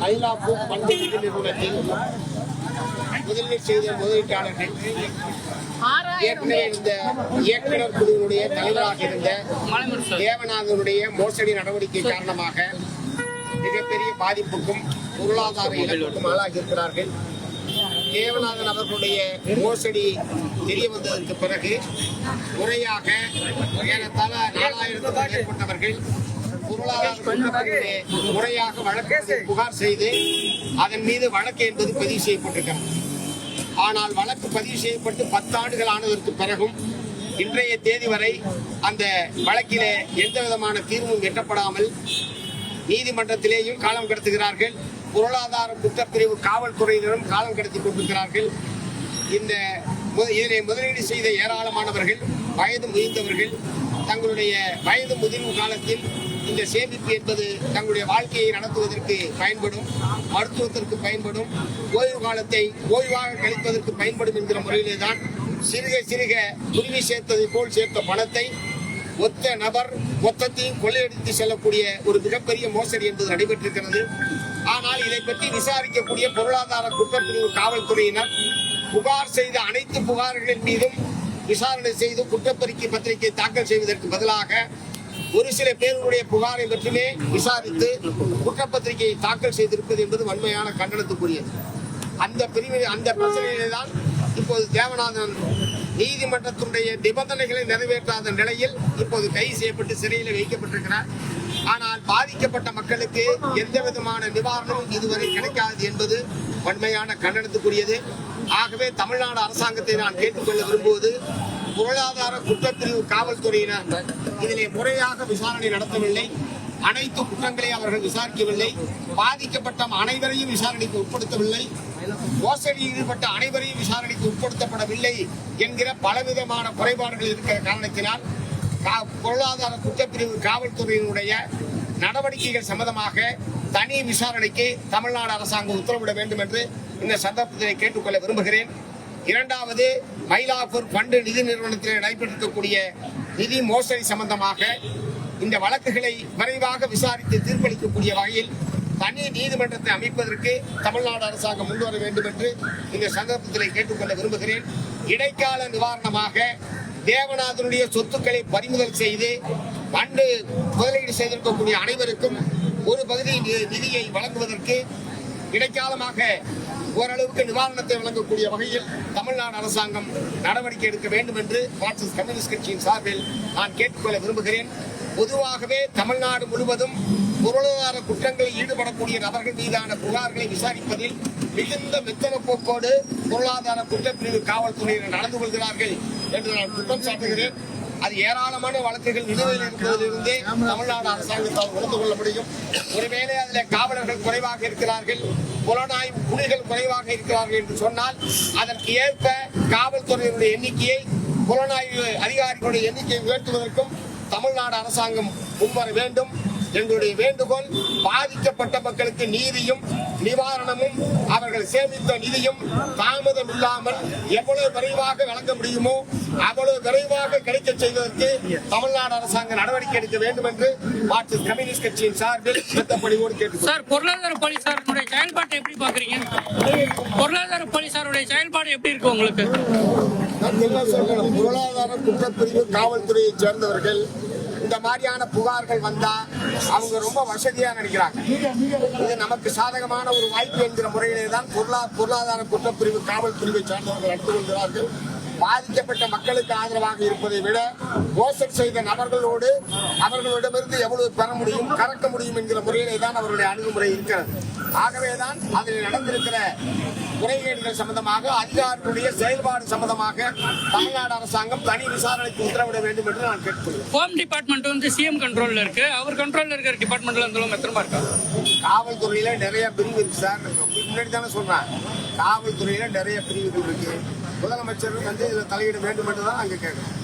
மயிலாப்பூ பண்டிகை நிறுவனத்தில் முதலீடு செய்த முதலீட்டாளர்கள். ஏற்கனவே இருந்த இயக்குநர் குழுவினுடைய தலைவராக இருந்த தேவநாதனுடைய மோசடி நடவடிக்கை காரணமாக மிகப்பெரிய பாதிப்புக்கும் பொருளாதார இழப்புக்கும் ஆளாகி இருக்கிறார்கள் தேவநாதன் அவர்களுடைய மோசடி தெரிய வந்ததற்கு பிறகு முறையாக ஏறத்தாழ நாலாயிரத்துக்கும் மேற்பட்டவர்கள் பொருளாதார முறையாக வழக்கு புகார் செய்து அதன் மீது வழக்கு என்பது பதிவு செய்யப்பட்டிருக்கிறது. ஆனால் வழக்கு பதிவு செய்யப்பட்டு பத்தாண்டுகள் ஆனதற்கு பிறகும் இன்றைய தேதி வரை அந்த வழக்கிலே எந்த விதமான தீர்வும் எட்டப்படாமல் நீதிமன்றத்திலேயும் காலம் கடத்துகிறார்கள். பொருளாதார குற்றப்பிரிவு காவல்துறையினரும் காலம் கடத்தி கொண்டிருக்கிறார்கள். இந்த இதனை முதலீடு செய்த ஏராளமானவர்கள் வயது முதிர்ந்தவர்கள் தங்களுடைய வயது முதிர்வு காலத்தில் இந்த சேமிப்பு என்பது தங்களுடைய வாழ்க்கையை நடத்துவதற்கு பயன்படும் மருத்துவத்திற்கு பயன்படும் ஓய்வு காலத்தை ஓய்வாக கழிப்பதற்கு பயன்படும் என்கிற முறையிலே தான் சிறுக சிறுக குருவி சேர்த்ததை போல் சேர்த்த பணத்தை ஒத்த நபர் மொத்தத்தையும் கொள்ளையடித்து செல்லக்கூடிய ஒரு மிகப்பெரிய மோசடி என்பது நடைபெற்றிருக்கிறது. ஆனால் இதை பற்றி விசாரிக்கக்கூடிய பொருளாதார குற்றப்பிரிவு காவல்துறையினர் புகார் செய்த அனைத்து புகார்களின் மீதும் விசாரணை செய்து குற்றப்பறிக்கை பத்திரிகை தாக்கல் செய்வதற்கு பதிலாக ஒரு சில பேருடைய புகாரை மட்டுமே விசாரித்து குற்றப்பத்திரிகையை தாக்கல் செய்திருப்பது என்பது வன்மையான கண்டனத்துக்குரியது. அந்த பிரிவு அந்த பிரச்சனையிலே தான் இப்போது தேவநாதன் நீதிமன்றத்தினுடைய நிபந்தனைகளை நிறைவேற்றாத நிலையில் இப்போது கைது செய்யப்பட்டு சிறையில் வைக்கப்பட்டிருக்கிறார். ஆனால் பாதிக்கப்பட்ட மக்களுக்கு எந்த விதமான நிவாரணமும் இதுவரை கிடைக்காது என்பது வன்மையான கண்டனத்துக்குரியது. ஆகவே தமிழ்நாடு அரசாங்கத்தை நான் கேட்டுக்கொள்ள விரும்புவது பொருளாதார குற்றப்பிரிவு காவல்துறையினர் இதிலே முறையாக விசாரணை நடத்தவில்லை. அனைத்து குற்றங்களை அவர்கள் விசாரிக்கவில்லை. பாதிக்கப்பட்ட அனைவரையும் விசாரணைக்கு உட்படுத்தவில்லை. மோசடியில் ஈடுபட்ட அனைவரையும் விசாரணைக்கு உட்படுத்தப்படவில்லை என்கிற பலவிதமான குறைபாடுகள் இருக்கிற காரணத்தினால் கா- பொருளாதார குற்றப்பிரிவு காவல்துறையினுடைய நடவடிக்கைகள் சம்பந்தமாக தனி விசாரணைக்கு தமிழ்நாடு அரசாங்கம் உத்தரவிட வேண்டும் என்று இந்த சந்தர்ப்பத்தை கேட்டுக்கொள்ள விரும்புகிறேன். இரண்டாவது மயிலாப்பூர் பண்டு நிதி நிறுவனத்தில் நடைபெற்றிருக்கக்கூடிய நிதி மோசடி சம்பந்தமாக இந்த வழக்குகளை விரைவாக விசாரித்து தீர்ப்பளிக்கக்கூடிய வகையில் தனி நீதிமன்றத்தை அமைப்பதற்கு தமிழ்நாடு அரசாங்கம் முன்வர வேண்டும் என்று இந்த சந்தர்ப்பத்தில் கேட்டுக்கொள்ள விரும்புகிறேன். இடைக்கால நிவாரணமாக தேவநாதனுடைய சொத்துக்களை பறிமுதல் செய்து பண்டு முதலீடு செய்திருக்கக்கூடிய அனைவருக்கும் ஒரு பகுதி நிதியை வழங்குவதற்கு இடைக்காலமாக ஓரளவுக்கு நிவாரணத்தை வழங்கக்கூடிய வகையில் தமிழ்நாடு அரசாங்கம் நடவடிக்கை எடுக்க வேண்டும் என்று மார்க்சிஸ்ட் கம்யூனிஸ்ட் கட்சியின் சார்பில் நான் கேட்டுக்கொள்ள விரும்புகிறேன். பொதுவாகவே தமிழ்நாடு முழுவதும் பொருளாதார குற்றங்களில் ஈடுபடக்கூடிய நபர்கள் மீதான புகார்களை விசாரிப்பதில் மிகுந்த மெத்தன போக்கோடு பொருளாதார குற்றப்பிரிவு காவல்துறையினர் நடந்து கொள்கிறார்கள் என்று நான் குற்றம் சாட்டுகிறேன். அது ஏராளமான வழக்குகள் நிலுவையில் இருப்பதிலிருந்தே தமிழ்நாடு அரசாங்கத்தால் உணர்ந்து கொள்ள முடியும் ஒருவேளை அதில் காவலர்கள் குறைவாக இருக்கிறார்கள் புலனாய்வு புலிகள் குறைவாக இருக்கிறார்கள் என்று சொன்னால் அதற்கு ஏற்ப காவல்துறையினுடைய எண்ணிக்கையை புலனாய்வு அதிகாரிகளுடைய எண்ணிக்கையை உயர்த்துவதற்கும் தமிழ்நாடு அரசாங்கம் முன்வர வேண்டும். எங்களுடைய வேண்டுகோள் பாதிக்கப்பட்ட மக்களுக்கு நீதியும் நிவாரணமும் அவர்கள் சேமித்த நிதியும் தாமதம் இல்லாமல் எவ்வளவு விரைவாக வழங்க முடியுமோ அவ்வளவு விரைவாக கிடைக்க செய்வதற்கு தமிழ்நாடு அரசாங்கம் நடவடிக்கை எடுக்க வேண்டும் என்று மார்க்சிஸ்ட் கம்யூனிஸ்ட் கட்சியின் சார்பில் பணிவோடு கேட்டுக்கொள்கிறேன் சார் பொருளாதார போலீசாருடைய செயல்பாட்டை எப்படி பாக்குறீங்க பொருளாதார போலீசாருடைய செயல்பாடு எப்படி இருக்கு உங்களுக்கு. பொருளாதார குற்றப்பிரிவு காவல்துறையை சேர்ந்தவர்கள் இந்த மாதிரியான புகார்கள் வந்தா அவங்க ரொம்ப வசதியா நினைக்கிறாங்க. இது நமக்கு சாதகமான ஒரு வாய்ப்பு என்கிற முறையிலே தான் பொருளா பொருளாதார குற்றப்பிரிவு காவல் பிரிவை சார்ந்தவர்கள் நடந்து கொள்கிறார்கள். பாதிக்கப்பட்ட மக்களுக்கு ஆதரவாக இருப்பதை விட மோசடி செய்த நபர்களோடு அவர்களிடமிருந்து எவ்வளவு பெற முடியும் கறக்க முடியும் என்கிற முறையிலே தான் அவர்களுடைய அணுகுமுறை இருக்கிறது. ஆகவேதான் அதில் நடந்திருக்கிற முறைகேடுகள் சம்பந்தமாக அதிகாரிகளுடைய செயல்பாடு சம்பந்தமாக தமிழ்நாடு அரசாங்கம் தனி விசாரணைக்கு உத்தரவிட வேண்டும் என்று நான் கேட்டுக்கொள்கிறேன். ஹோம் டிபார்ட்மெண்ட் வந்து சிஎம் கண்ட்ரோல்ல இருக்கு. அவர் கண்ட்ரோல்ல இருக்கிற டிபார்ட்மெண்ட்ல இருந்தாலும் எத்தனை இருக்கா காவல்துறையில நிறைய பிரிவு இருக்கு சார். முன்னாடி தானே சொன்னேன். காவல்துறையில நிறைய பிரிவுகள் இருக்கு. முதலமைச்சர் வந்து இதுல தலையிட வேண்டும் என்று தான் அங்க கேட்கிறோம்.